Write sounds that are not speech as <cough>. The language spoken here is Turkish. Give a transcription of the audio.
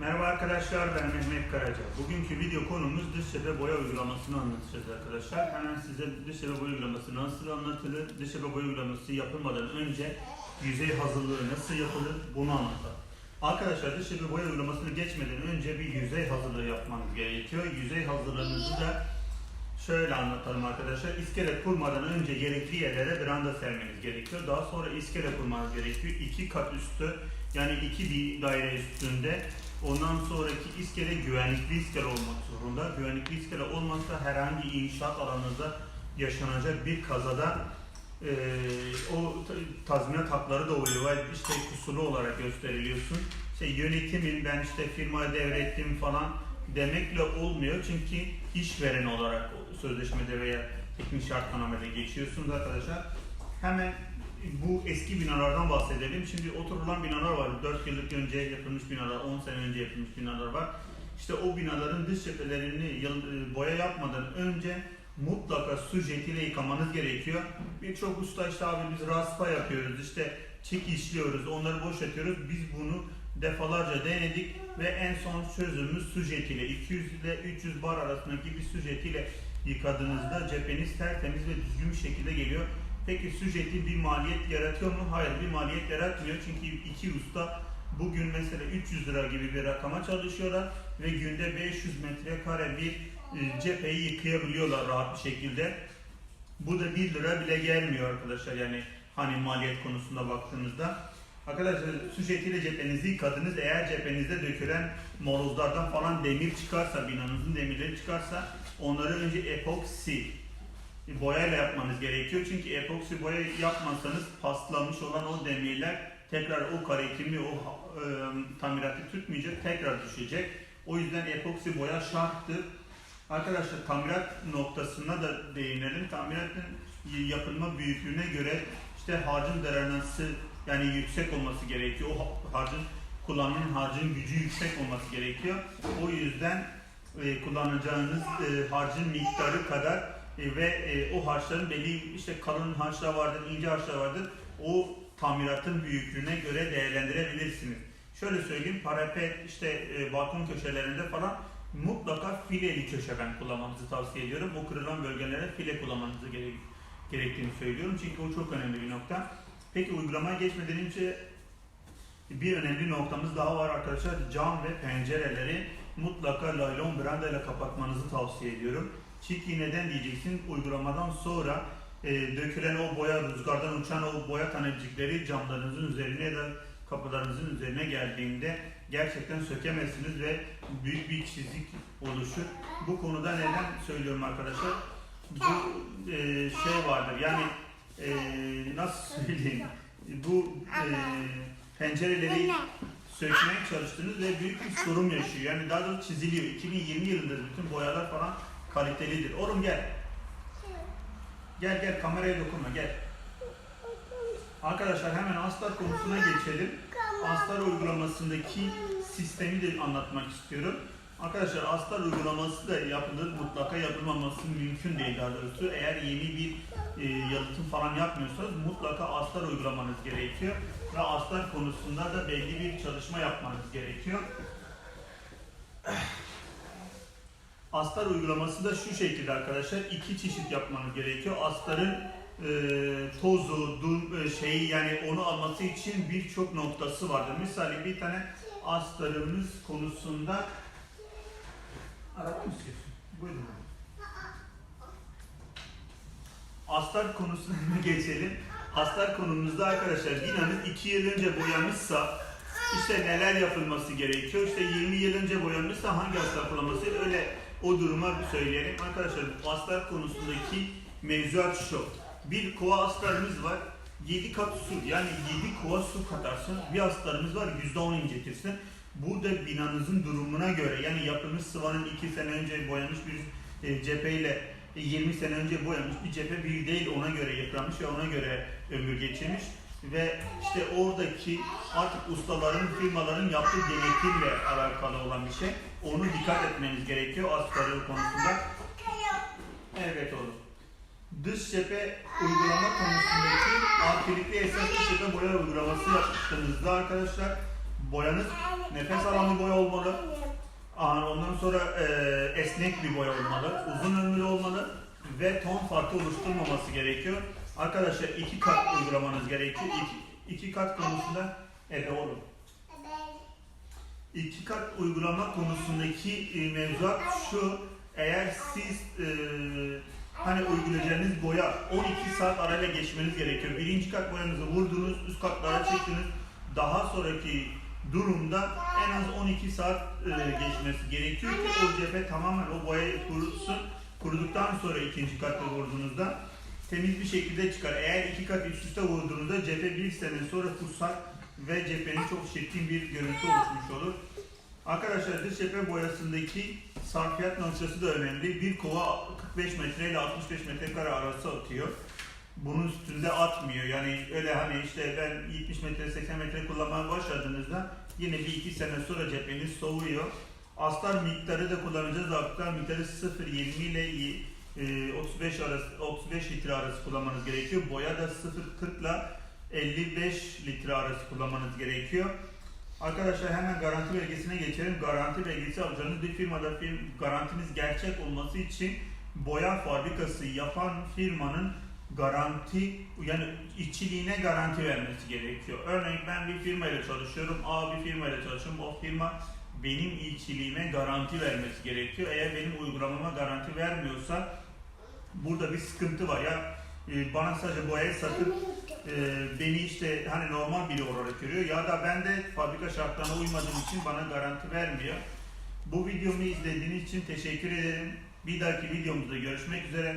Merhaba arkadaşlar ben Mehmet Karaca. Bugünkü video konumuz dış cephe boya uygulamasını anlatacağız arkadaşlar. Hemen size dış cephe boya uygulaması nasıl anlatılır, dış cephe boya uygulaması yapılmadan önce yüzey hazırlığı nasıl yapılır bunu anlatalım. Arkadaşlar dış cephe boya uygulamasını geçmeden önce bir yüzey hazırlığı yapmanız gerekiyor. Yüzey hazırlığınızı da şöyle anlatalım arkadaşlar. İskele kurmadan önce gerekli yerlere branda sermeniz gerekiyor. Daha sonra iskele kurmanız gerekiyor. İki kat üstü yani iki bir daire üstünde Ondan sonraki iskele güvenlikli iskele olmak zorunda. Güvenlikli iskele olmazsa herhangi inşaat alanınızda yaşanacak bir kazada eee, o ta- tazminat hakları da oluyor. işte kusurlu olarak gösteriliyorsun. İşte yönetimin ben işte firmaya devrettim falan demekle olmuyor. Çünkü işveren olarak sözleşmede veya teknik şartnamede geçiyorsunuz arkadaşlar. Hemen bu eski binalardan bahsedelim. Şimdi oturulan binalar var. 4 yıllık önce yapılmış binalar, 10 sene önce yapılmış binalar var. İşte o binaların dış cephelerini yıl- boya yapmadan önce mutlaka su jetiyle yıkamanız gerekiyor. Birçok usta işte abi biz raspa yapıyoruz, işte çik işliyoruz, onları boşaltıyoruz. Biz bunu defalarca denedik ve en son çözümümüz su jetiyle 200 ile 300 bar arasındaki bir su jetiyle yıkadığınızda cepheniz tertemiz ve düzgün bir şekilde geliyor. Peki su jeti bir maliyet yaratıyor mu? Hayır bir maliyet yaratmıyor çünkü iki usta bugün mesela 300 lira gibi bir rakama çalışıyorlar ve günde 500 metrekare bir e, cepheyi yıkayabiliyorlar rahat bir şekilde. Bu da 1 lira bile gelmiyor arkadaşlar yani hani maliyet konusunda baktığınızda. Arkadaşlar su jetiyle cephenizi yıkadınız. Eğer cephenizde dökülen morozlardan falan demir çıkarsa, binanızın demirleri çıkarsa onları önce epoksi boyayla yapmanız gerekiyor. Çünkü epoksi boya yapmazsanız paslanmış olan o demirler tekrar o karetimi, o e, tamiratı tutmayacak, tekrar düşecek. O yüzden epoksi boya şarttır. Arkadaşlar tamirat noktasına da değinelim. Tamiratın yapılma büyüklüğüne göre işte harcın derenası yani yüksek olması gerekiyor. O harcın kullanılan harcın gücü yüksek olması gerekiyor. O yüzden e, kullanacağınız e, harcın miktarı kadar e, ve e, o harçların belli işte kalın harçlar vardır, ince harçlar vardır. O tamiratın büyüklüğüne göre değerlendirebilirsiniz. Şöyle söyleyeyim, parapet işte e, balkon köşelerinde falan mutlaka fileli köşe ben kullanmanızı tavsiye ediyorum. O kırılan bölgelere file kullanmanızı gerek, gerektiğini söylüyorum. Çünkü o çok önemli bir nokta. Peki uygulamaya geçmeden önce bir önemli noktamız daha var arkadaşlar. Cam ve pencereleri mutlaka laylon branda ile kapatmanızı tavsiye ediyorum. Çünkü neden diyeceksin? Uygulamadan sonra e, dökülen o boya, rüzgardan uçan o boya tanecikleri camlarınızın üzerine ya da kapılarınızın üzerine geldiğinde gerçekten sökemezsiniz ve büyük bir çizik oluşur. Bu konuda neden söylüyorum arkadaşlar? Bu e, şey vardır yani e, nasıl söyleyeyim? Bu e, pencereleri sökmeye çalıştınız ve büyük bir sorun yaşıyor. Yani daha doğrusu çiziliyor. 2020 yılında bütün boyalar falan kalitelidir. Oğlum gel. Gel gel kameraya dokunma gel. Arkadaşlar hemen astar konusuna geçelim. Astar uygulamasındaki sistemi de anlatmak istiyorum. Arkadaşlar astar uygulaması da yapılır, mutlaka yapılmaması mümkün değil daha doğrusu. Eğer yeni bir e, yalıtım falan yapmıyorsanız mutlaka astar uygulamanız gerekiyor. Ve astar konusunda da belli bir çalışma yapmanız gerekiyor. Astar uygulaması da şu şekilde arkadaşlar. iki çeşit yapmanız gerekiyor. Astarın e, tozu, dum, e, şeyi yani onu alması için birçok noktası vardır. Misali bir tane astarımız konusunda Araba mı istiyorsun? Buyurun. Astar konusuna <laughs> geçelim. Astar konumuzda arkadaşlar binanız 2 yıl önce boyanmışsa işte neler yapılması gerekiyor? İşte 20 yıl önce boyanmışsa hangi astar kullanması öyle o duruma bir söyleyelim. Arkadaşlar bu astar konusundaki mevzuat şu. Bir kova astarımız var. 7 kat su yani 7 kova su katarsın. Bir astarımız var %10 incetirsin. Burada binanızın durumuna göre yani yapılmış sıvanın 2 sene önce boyanmış bir e, cepheyle e, 20 sene önce boyanmış bir cephe bir değil ona göre yıpranmış ve ona göre ömür geçirmiş ve işte oradaki artık ustaların, firmaların yaptığı denetimle alakalı olan bir şey. Onu dikkat etmeniz gerekiyor astarı konusunda. Evet oğlum. Dış cephe uygulama konusundaki akrilikli esas dış cephe boya uygulaması yaptığınızda arkadaşlar boyanız nefes alan bir boya olmalı. sonra e, esnek bir boya olmalı, uzun ömürlü olmalı ve ton farkı oluşturmaması gerekiyor. Arkadaşlar iki kat uygulamanız gerekiyor. İki, iki kat konusunda evet oğlum. İki kat uygulama konusundaki e, mevzuat şu. Eğer siz e, hani uygulayacağınız boya 12 saat arayla geçmeniz gerekiyor. Birinci kat boyanızı vurdunuz, üst katlara çektiniz. Daha sonraki durumda en az 12 saat e, geçmesi gerekiyor ki o cephe tamamen o boyayı kurusun. Kuruduktan sonra ikinci katta vurduğunuzda temiz bir şekilde çıkar. Eğer iki kat üst üste vurduğunuzda cephe bir sene sonra kusar ve cephenin çok çirkin bir görüntü oluşmuş olur. Arkadaşlar dış cephe boyasındaki sarfiyat noktası da önemli. Bir kova 45 metre ile 65 metrekare arası atıyor. Bunun üstünde atmıyor. Yani öyle hani işte ben 70 metre 80 metre kullanmaya başladığınızda yine bir iki sene sonra cepheniz soğuyor. Astar miktarı da kullanacağız. Astar miktarı 0.20 ile e, 35 arası 35 litre arası kullanmanız gerekiyor. Boya da 0.40 ile 55 litre arası kullanmanız gerekiyor. Arkadaşlar hemen garanti belgesine geçelim. Garanti belgesi alacağınız bir firmada firm, garantiniz gerçek olması için boya fabrikası yapan firmanın garanti yani işçiliğine garanti vermesi gerekiyor. Örneğin ben bir firmayla çalışıyorum, A bir firmayla çalışıyorum. O firma benim işçiliğime garanti vermesi gerekiyor. Eğer benim uygulamama garanti vermiyorsa burada bir sıkıntı var ya e, bana sadece boyayı satıp e, beni işte hani normal biri olarak görüyor ya da ben de fabrika şartlarına uymadığım için bana garanti vermiyor. Bu videomu izlediğiniz için teşekkür ederim. Bir dahaki videomuzda görüşmek üzere.